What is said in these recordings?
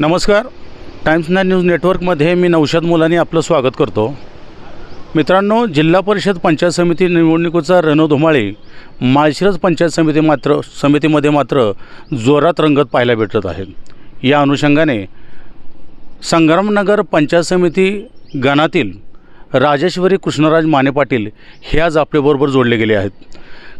नमस्कार. Times nine news नेटवर्कमध्ये मी नौशाद मुलानी आपलं स्वागत करतो. मित्रांनो जिल्हा परिषद पंचायत समिती निवडणुकीचा रणधुमाळी माळशिरस पंचायत समिती मात्र समितीमध्ये मात्र जोरात रंगत पाहायला भेटत आहे. या अनुषंगाने संग्रामनगर पंचायत समिती गणातील राजेश्वरी कृष्णराज माने पाटील हे आज आपल्याबरोबर जोडले गेले आहेत.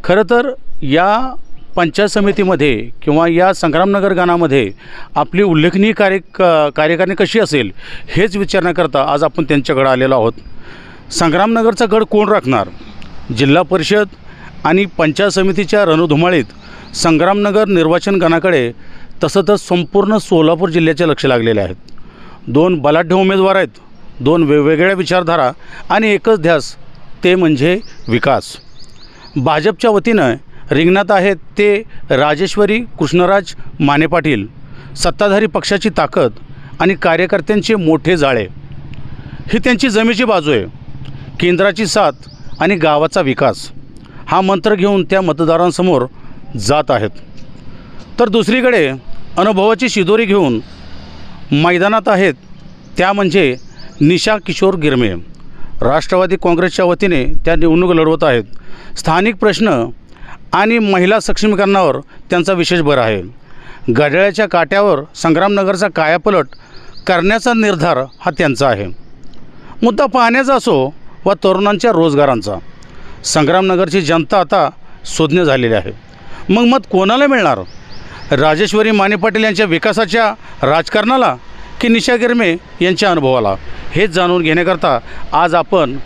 खरं तर या पंचायत समितीमध्ये किंवा या संग्रामनगर गानामध्ये आपली उल्लेखनीय कार्य क- कार्यकारिणी कशी असेल हेच विचारण्याकरता आज आपण त्यांच्याकडे आलेलो आहोत. संग्रामनगरचा गड कोण राखणार? जिल्हा परिषद आणि पंचायत समितीच्या रणधुमाळीत संग्रामनगर निर्वाचन गणाकडे तसं तर संपूर्ण सोलापूर जिल्ह्याचे लक्ष लागलेले आहेत. दोन बलाढ्य उमेदवार आहेत दोन वेगवेगळ्या विचारधारा आणि एकच ध्यास ते म्हणजे विकास. भाजपच्या वतीनं रिंगणात आहेत ते राजेश्वरी कृष्णराज माने पाटील. सत्ताधारी पक्षाची ताकद आणि कार्यकर्त्यांचे मोठे जाळे. ही त्यांची जमेची बाजू आहे. केंद्राची साथ आणि गावाचा विकास. हा मंत्र घेऊन त्या मतदारांसमोर जात आहेत. तर दुसरीकडे अनुभवाची शिदोरी घेऊन मैदानात आहेत त्या म्हणजे निशा किशोर गिरमे. राष्ट्रवादी काँग्रेसच्या वतीने त्या निवडणूक लढवत आहेत. स्थानिक प्रश्न आणि महिला सक्षमीकरणावर त्यांचा विशेष भर आहे. घड्याळ्याच्या काट्यावर संग्रामनगरचा कायापलट करण्याचा निर्धार हा त्यांचा आहे. मुद्दा पाहण्याचा असो व तरुणांच्या रोजगारांचा संग्रामनगरची जनता आता सुज्ञ झालेली आहे. मग मत कोणाला मिळणार? राजेश्वरी माने पाटील यांच्या विकासाच्या राजकारणाला की निशा गिरमे यांच्या अनुभवाला? हेच जाणून घेण्याकरता आज आपण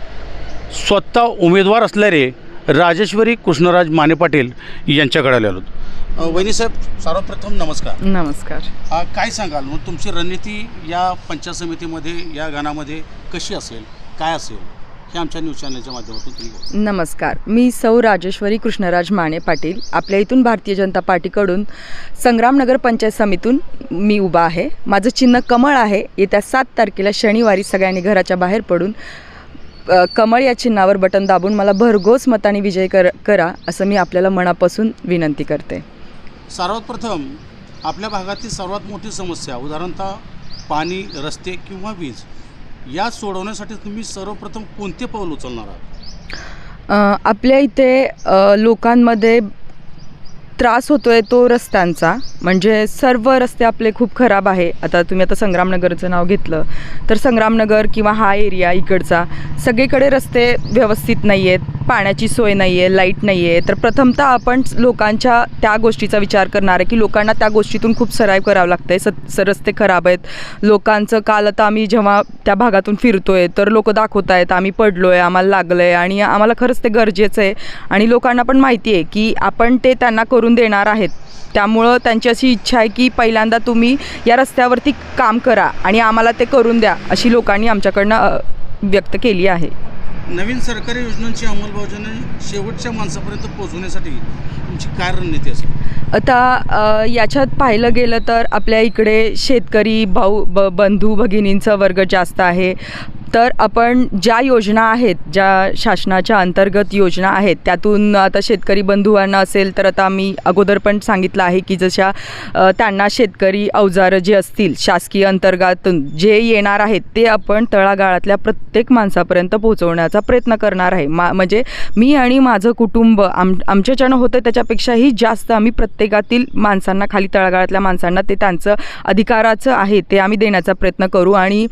स्वतः उमेदवार असल्याने राजेश्वरी कृष्णराज माने पाटील यांच्याकडे आलेलो आहोत. वहिनीसाहेब सर्वप्रथम नमस्कार. नमस्कार. आ, काय सांगाल? मग तुमची रणनीती या पंचायत समितीमध्ये या गाण्यामध्ये कशी असेल? काय असेल? हे आमच्या न्यूज चॅनलच्या माध्यमातून तुम्ही बोला. नमस्कार. मी सौ राजेश्वरी कृष्णराज माने पाटील. आपल्या इथून भारतीय जनता पार्टीकडून संग्रामनगर पंचायत समितीतून मी उभा आहे. माझं चिन्ह कमळ आहे. येत्या सात तारखेला शनिवारी सगळ्यांनी घराच्या बाहेर पडून कमळ या चिन्हावर बटन दाबून मला भरघोस मताने विजय कर करा असं मी आपल्याला मनापासून विनंती करते. सर्वात प्रथम आपल्या भागातील सर्वात मोठी समस्या उदाहरणतः पाणी रस्ते किंवा वीज या सोडवण्यासाठी तुम्ही सर्वप्रथम कोणते पाऊल उचलणार आहात? आपल्या इथे लोकांमध्ये त्रास होतो आहे तो रस्त्यांचा. म्हणजे सर्व रस्ते आपले खूप खराब आहे. आता तुम्ही आता संग्रामनगरचं नाव घेतलं तर संग्रामनगर किंवा हा एरिया इकडचा सगळीकडे रस्ते व्यवस्थित नाही आहेत पाण्याची सोय नाही आहे लाइट नाही आहे तर प्रथमतः आपण लोकांच्या त्या गोष्टीचा विचार करणार आहे की लोकांना त्या गोष्टीतून खूप सराव करावं लागतं आहे स रस्ते खराब आहेत. लोकांचं काल आता आम्ही जेव्हा त्या भागातून फिरतो आहे तर लोक दाखवत आहेत आम्ही पडलो आहे आम्हाला लागलं आहे आणि आम्हाला खरंच ते गरजेचं आहे. आणि लोकांना पण माहिती आहे की आपण ते त्यांना करून देणार आहेत. त्यामुळं त्यांची अशी इच्छा आहे की पहिल्यांदा तुम्ही या रस्त्यावरती काम करा आणि आम्हाला ते करून द्या अशी लोकांनी आमच्याकडनं व्यक्त केली आहे. नवीन सरकारी योजनांची अंमलबजावणी शेवटच्या माणसापर्यंत पोहोचवण्यासाठी तुमची काय रणनीती असेल? आता याच्यात पाहिलं गेलं तर आपल्या इकडे शेतकरी भाऊ ब बंधू भगिनींचा वर्ग जास्त आहे. तर आपण ज्या योजना आहेत ज्या शासनाच्या अंतर्गत योजना आहेत त्यातून आता शेतकरी बंधुवांना असेल तर आता मी अगोदर पण सांगितलं आहे की जशा त्यांना शेतकरी अवजारं जे असतील शासकीय अंतर्गतातून जे येणार आहेत ते आपण तळागाळातल्या प्रत्येक माणसापर्यंत पोहोचवण्याचा प्रयत्न करणार आहे. मा म्हणजे मी आणि माझं कुटुंब आम आमच्याच्यानं होतं त्याच्यापेक्षाही जास्त आम्ही प्रत्येकातील माणसांना खाली तळागाळातल्या माणसांना ते त्यांचं अधिकाराचं आहे ते आम्ही देण्याचा प्रयत्न करू. आणि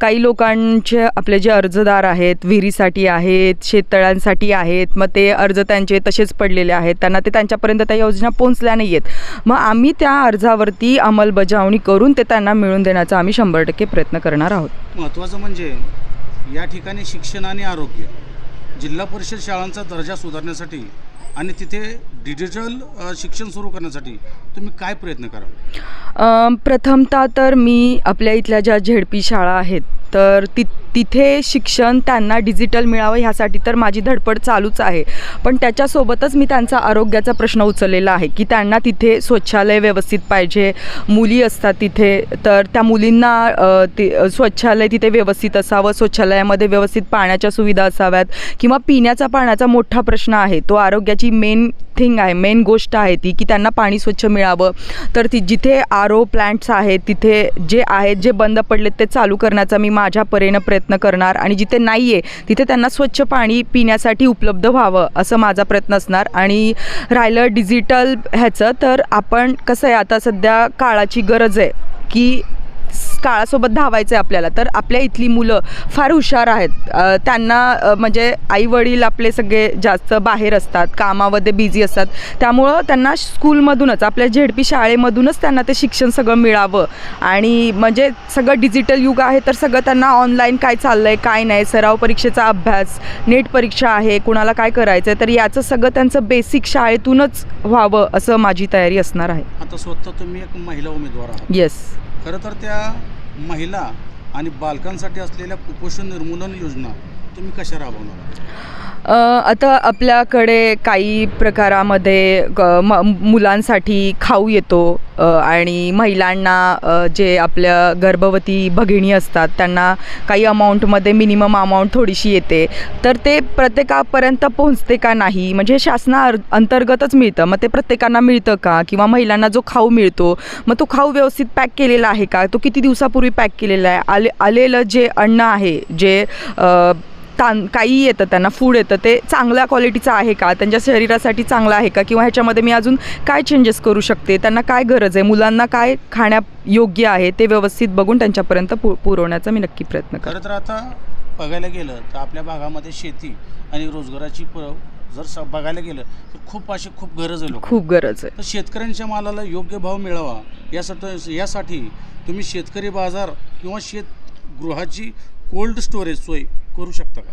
काही लोकां लोकांचे आपले जे अर्जदार आहेत विहिरीसाठी आहेत शेततळ्यांसाठी आहेत मग ते अर्ज त्यांचे तसेच पडलेले आहेत. त्यांना ते त्यांच्यापर्यंत त्या योजना पोहोचल्या नाही आहेत मग आम्ही त्या अर्जावरती अंमलबजावणी करून ते त्यांना मिळून देण्याचा आम्ही शंभर टक्के प्रयत्न करणार आहोत. महत्त्वाचं म्हणजे या ठिकाणी शिक्षण आणि आरोग्य. जिल्हा परिषद शाळांचा दर्जा सुधारण्यासाठी आणि तिथे डिजिटल शिक्षण सुरू करण्यासाठी तुम्ही काय प्रयत्न करा प्रथमतः तर मी आपल्या इथल्या ज्या झेडपी शाळा आहेत तर ति तिथे शिक्षण त्यांना डिजिटल मिळावं ह्यासाठी तर माझी धडपड चालूच आहे. पण त्याच्यासोबतच मी त्यांचा आरोग्याचा प्रश्न उचललेला आहे की त्यांना तिथे स्वच्छालय व्यवस्थित पाहिजे. मुली असतात तिथे तर त्या मुलींना ते स्वच्छालय तिथे व्यवस्थित असावं. स्वच्छालयामध्ये व्यवस्थित पाण्याच्या सुविधा असाव्यात. किंवा पिण्याचा पाण्याचा मोठा प्रश्न आहे तो आरोग्याची मेन थिंग आहे. मेन गोष्ट आहे ती की त्यांना पाणी स्वच्छ मिळावं. तर ती जिथे आर ओ प्लॅन्ट्स आहेत तिथे जे आहेत जे बंद पडलेत ते चालू करण्याचा मी माझ्या परेनं प्रयत्न करणार. आणि जिथे नाही आहे तिथे त्यांना स्वच्छ पाणी पिण्यासाठी उपलब्ध व्हावं असं माझा प्रयत्न असणार. आणि राहिलं डिजिटल ह्याचं तर आपण कसं आहे आता सध्या काळाची गरज आहे की काळासोबत धावायचं आहे आपल्याला. तर आपल्या इथली मुलं फार हुशार आहेत. त्यांना म्हणजे आई वडील आपले सगळे जास्त बाहेर असतात कामामध्ये बिझी असतात. त्यामुळं त्यांना स्कूलमधूनच आपल्या झेडपी शाळेमधूनच त्यांना ते शिक्षण सगळं मिळावं. आणि म्हणजे सगळं डिजिटल युग आहे तर सगळं त्यांना ऑनलाईन काय चाललं आहे काय नाही सराव परीक्षेचा अभ्यास नेट परीक्षा आहे कुणाला काय करायचं आहे तर याचं सगळं त्यांचं बेसिक शाळेतूनच व्हावं असं माझी तयारी असणार आहे. आता स्वतः तुम्ही एक महिला उमेदवार येस खरं तर त्या महिला आणि बालकांसाठी असलेल्या कुपोषण निर्मूलन योजना तुम्ही कशा राबवणार आहात? आता आपल्याकडे काही प्रकारामध्ये ग- म मुलांसाठी खाऊ येतो आणि महिलांना जे आपल्या गर्भवती भगिनी असतात त्यांना काही अमाऊंटमध्ये मिनिमम अमाऊंट थोडीशी येते. तर ते प्रत्येकापर्यंत पोहोचते का नाही? म्हणजे शासना अंतर्गतच मिळतं. मग ते प्रत्येकांना मिळतं का? किंवा महिलांना जो खाऊ मिळतो मग तो खाऊ व्यवस्थित पॅक केलेला आहे का? तो किती दिवसापूर्वी पॅक केलेला आहे? आले आलेलं जे अन्न आहे जे तां काही येतं त्यांना फूड येतं. ते चांगल्या क्वालिटीचं आहे का? त्यांच्या शरीरासाठी चांगलं आहे का? किंवा ह्याच्यामध्ये मी अजून काय चेंजेस करू शकते? त्यांना काय गरज आहे? मुलांना काय खाण्या योग्य आहे? ते व्यवस्थित बघून त्यांच्यापर्यंत पु पुरवण्याचा मी नक्की प्रयत्न खरं तर आता बघायला गेलं तर आपल्या भागामध्ये शेती आणि रोजगाराची जर बघायला गेलं तर खूप अशी खूप गरज आहे खूप गरज आहे. तर शेतकऱ्यांच्या मालाला योग्य भाव मिळावा यासाठी यासाठी तुम्ही शेतकरी बाजार किंवा शेतगृहाची कोल्ड स्टोरेज सोय करू शकता का?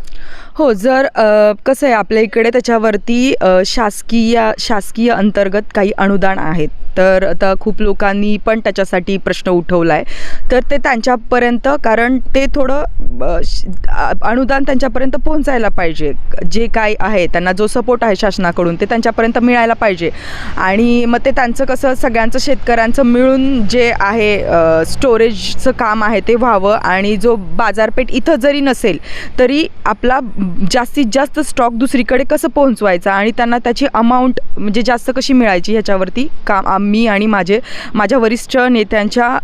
हो जर अ, कसं आहे आपल्या इकडे त्याच्यावरती अ, शासकीय शासकीय अंतर्गत काही अनुदान आहेत. तर आता खूप लोकांनी पण त्याच्यासाठी प्रश्न उठवला आहे तर ते त्यांच्यापर्यंत कारण ते थोडं अ, श- अ, अनुदान त्यांच्यापर्यंत पोहोचायला पाहिजे. जे काय आहे त्यांना जो सपोर्ट आहे शासनाकडून ते त्यांच्यापर्यंत मिळायला पाहिजे. आणि मग ते त्यांचं कसं सगळ्यांचं शेतकऱ्यांचं मिळून जे आहे स्टोरेजचं काम आहे ते व्हावं. आणि जो बाजारपेठ इथं जरी नसेल तरी आपला जास्तीत जास्त स्टॉक दुसरीकडे कसं पोहोचवायचा आणि त्यांना त्याची अमाऊंट म्हणजे जास्त कशी मिळायची ह्याच्यावरती काम मी आणि माझे माझ्या वरिष्ठ नेत्यांच्या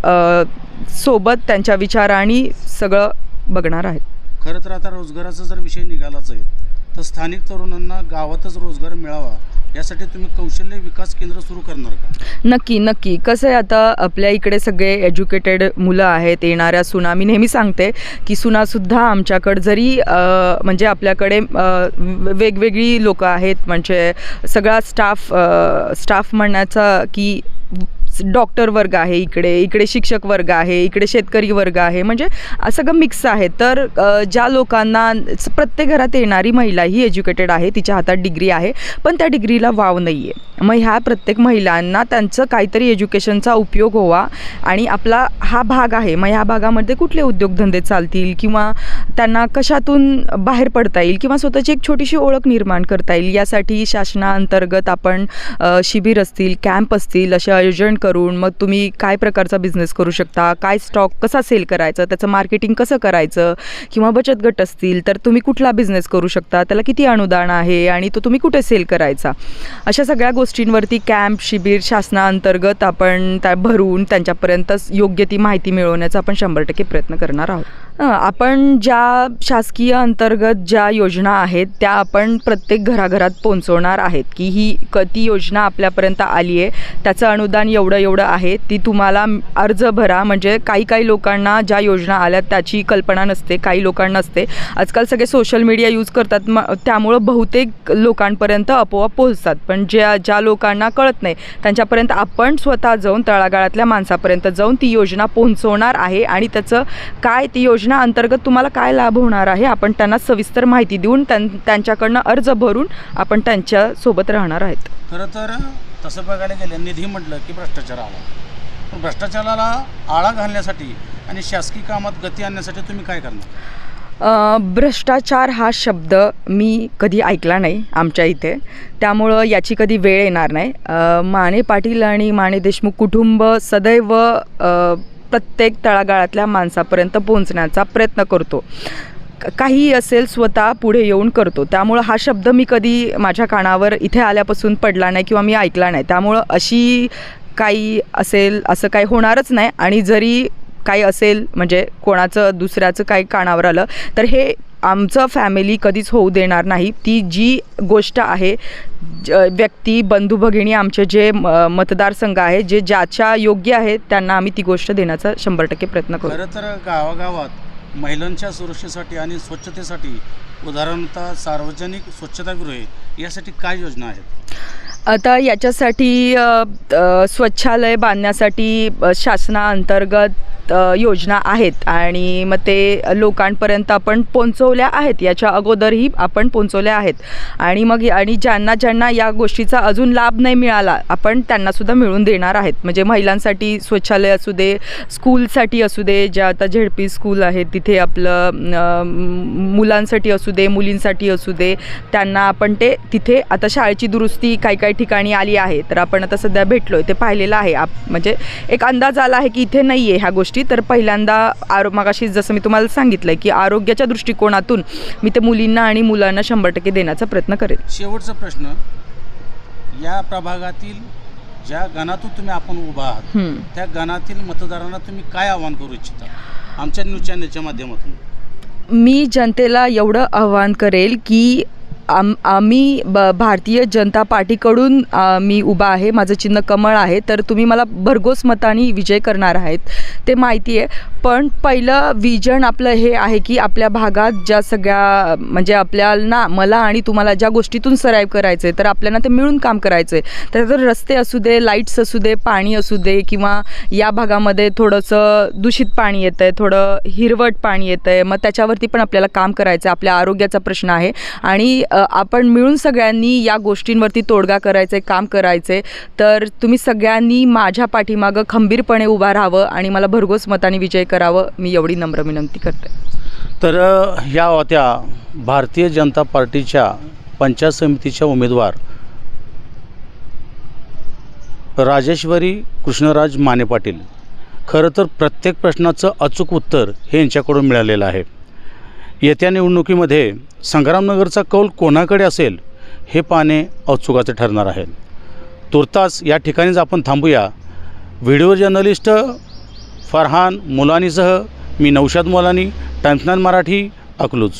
सोबत त्यांच्या विचारांनी सगळं बघणार आहेत. खरं तर आता रोजगाराचा जर विषय निघालाच आहे तर स्थानिक तरुणांना गावातच रोजगार मिळावा यासाठी तुम्ही कौशल्य विकास केंद्र सुरू करणार का? नक्की नक्की. कसं आहे आता आपल्या इकडे सगळे एज्युकेटेड मुलं आहेत येणाऱ्या सुना. मी नेहमी सांगते की सुनासुद्धा आमच्याकडं जरी म्हणजे आपल्याकडे वेगवेगळी लोकं आहेत. म्हणजे सगळा स्टाफ स्टाफ म्हणण्याचा की डॉक्टर वर्ग आहे इकडे इकडे शिक्षक वर्ग आहे इकडे शेतकरी वर्ग आहे म्हणजे असं सगळं मिक्स आहे. तर ज्या लोकांना प्रत्येक घरात येणारी महिला ही एज्युकेटेड आहे तिच्या हातात डिग्री आहे पण त्या डिग्रीला वाव नाही आहे मग ह्या प्रत्येक महिलांना त्यांचं काहीतरी एज्युकेशनचा उपयोग व्हावा आणि आपला हा भाग आहे. मग ह्या भागामध्ये कुठले उद्योगधंदे चालतील किंवा त्यांना कशातून बाहेर पडता येईल किंवा स्वतःची एक छोटीशी ओळख निर्माण करता येईल यासाठी शासनाअंतर्गत आपण शिबिर असतील कॅम्प असतील असे आयोजन करून मग तुम्ही काय प्रकारचा बिझनेस करू शकता? काय स्टॉक कसा सेल करायचं? त्याचं मार्केटिंग कसं करायचं? किंवा बचत गट असतील तर तुम्ही कुठला बिझनेस करू शकता? त्याला किती अनुदान आहे? आणि तो तुम्ही कुठे सेल करायचा? अशा सगळ्या गोष्टींवरती कॅम्प शिबिर शासनाअंतर्गत आपण त्या भरून त्यांच्यापर्यंत योग्य ती माहिती मिळवण्याचा आपण शंभर टक्के प्रयत्न करणार आहोत. आपण ज्या शासकीय अंतर्गत ज्या योजना आहेत त्या आपण प्रत्येक घराघरात पोहोचवणार आहेत की ही क ती योजना आपल्यापर्यंत आली आहे त्याचं अनुदान एवढं एवढं आहे ती तुम्हाला अर्ज भरा. म्हणजे काही काही लोकांना ज्या योजना आल्या त्याची कल्पना नसते काही लोकांना नसते. आजकाल सगळे सोशल मीडिया यूज करतात म त्यामुळं बहुतेक लोकांपर्यंत आपोआप पोहोचतात. पण ज्या ज्या लोकांना कळत नाही त्यांच्यापर्यंत आपण स्वतः जाऊन तळागाळातल्या माणसापर्यंत जाऊन ती योजना पोहोचवणार आहे आणि त्याचं काय ती योजना अंतर्गत तुम्हाला काय लाभ होणार आहे आपण त्यांना सविस्तर माहिती देऊन त्यां त्यांच्याकडनं अर्ज भरून आपण त्यांच्यासोबत राहणार आहेत. खरं तर तसं बघायला गेलं निधी म्हटलं की भ्रष्टाचार आला. पण भ्रष्टाचाराला आळा घालण्यासाठी आणि शासकीय कामात गती आणण्यासाठी तुम्ही काय करणार? भ्रष्टाचार हा शब्द मी कधी ऐकला नाही आमच्या इथे. त्यामुळं याची कधी वेळ येणार नाही. माने पाटील आणि माने देशमुख कुटुंब सदैव प्रत्येक तळागाळातल्या माणसापर्यंत पोहोचण्याचा प्रयत्न करतो. क- काहीही असेल स्वतः पुढे येऊन करतो. त्यामुळं हा शब्द मी कधी माझ्या कानावर इथे आल्यापासून पडला नाही किंवा मी ऐकला नाही. त्यामुळं अशी काही असेल असं काही होणारच नाही. आणि जरी काही असेल म्हणजे कोणाचं दुसऱ्याचं काही कानावर आलं तर हे आमचं फॅमिली कधीच होऊ देणार नाही. ती जी गोष्ट आहे ज- व्यक्ती बंधू भगिनी आमचे जे म- मतदारसंघ आहे जे ज्याच्या योग्य आहे त्यांना आम्ही ती गोष्ट देण्याचा शंभर टक्के प्रयत्न करू. खरं तर गावागावात महिलांच्या सुरक्षेसाठी आणि स्वच्छतेसाठी उदाहरणतः सार्वजनिक स्वच्छतागृहे यासाठी काय योजना आहेत? आता याच्यासाठी स्वच्छालय बांधण्यासाठी शासनाअंतर्गत योजना आहेत आणि मग ते लोकांपर्यंत आपण पोचवल्या आहेत. याच्या अगोदरही आपण पोहोचवल्या आहेत. आणि मग आणि ज्यांना ज्यांना या गोष्टीचा अजून लाभ नाही मिळाला आपण त्यांनासुद्धा मिळून देणार आहेत. म्हणजे महिलांसाठी स्वच्छालय असू दे स्कूलसाठी असू दे ज्या आता झेडपी स्कूल आहे तिथे आपलं मुलांसाठी असू दे मुलींसाठी असू दे त्यांना आपण ते तिथे आता शाळेची दुरुस्ती काही काही ठिकाणी आली आहे. तर आपण आता सध्या भेटलो आहे ते पाहिलेलं आहे. आप म्हणजे एक अंदाज आला आहे की इथे नाही आहे ह्या गोष्टी. तर पहिल्यांदा आरो मगाशी जसं मी तुम्हाला सांगितलं की आरोग्याच्या दृष्टिकोनातून मी ते मुलींना आणि मुलांना शंभर टक्के देण्याचा प्रयत्न करेन शेवटचा प्रश्न या प्रभागातील ज्या गणातून तुम्ही आपण उभा आहात. त्या गणातील मतदारांना तुम्ही काय आवाहन करू इच्छिता? आमच्या न्यूज चॅनलच्या माध्यमातून. मी जनतेला एवढं आव्हान करेल की आम आम्ही ब भारतीय जनता पार्टीकडून मी उभा आहे माझं चिन्ह कमळ आहे तर तुम्ही मला भरघोस मताने विजय करणार आहेत ते माहिती आहे. पण पहिलं विजन आपलं हे आहे की आपल्या भागात ज्या सगळ्या म्हणजे आपल्याला मला आणि तुम्हाला ज्या गोष्टीतून सराईव करायचं आहे तर आपल्याला ते मिळून काम करायचं आहे त्याच्यात रस्ते असू दे लाईट्स असू दे पाणी असू दे किंवा या भागामध्ये थोडंसं दूषित पाणी येतं आहे थोडं हिरवट पाणी येतं आहे मग त्याच्यावरती पण आपल्याला काम करायचं आहे आपल्या आरोग्याचा प्रश्न आहे. आणि आपण मिळून सगळ्यांनी या गोष्टींवरती तोडगा करायचं आहे काम करायचे तर तुम्ही सगळ्यांनी माझ्या पाठीमागं खंबीरपणे उभा राहावं आणि मला भरघोस मताने विजय करावं मी एवढी नम्र विनंती करते. तर ह्या होत्या भारतीय जनता पार्टीच्या पंचायत समितीच्या उमेदवार राजेश्वरी कृष्णराज माने पाटील. खरं तर प्रत्येक प्रश्नाचं अचूक उत्तर हे यांच्याकडून मिळालेलं आहे. येत्या निवडणुकीमध्ये संग्रामनगरचा कौल कोणाकडे असेल हे पाहणे औत्सुकाचे ठरणार आहे. तुर्तास या ठिकाणीच आपण थांबूया. व्हिडिओ जर्नलिस्ट फरहान मुलानीसह मी नौशाद मोलानी टाइम्सनान मराठी अकलूज.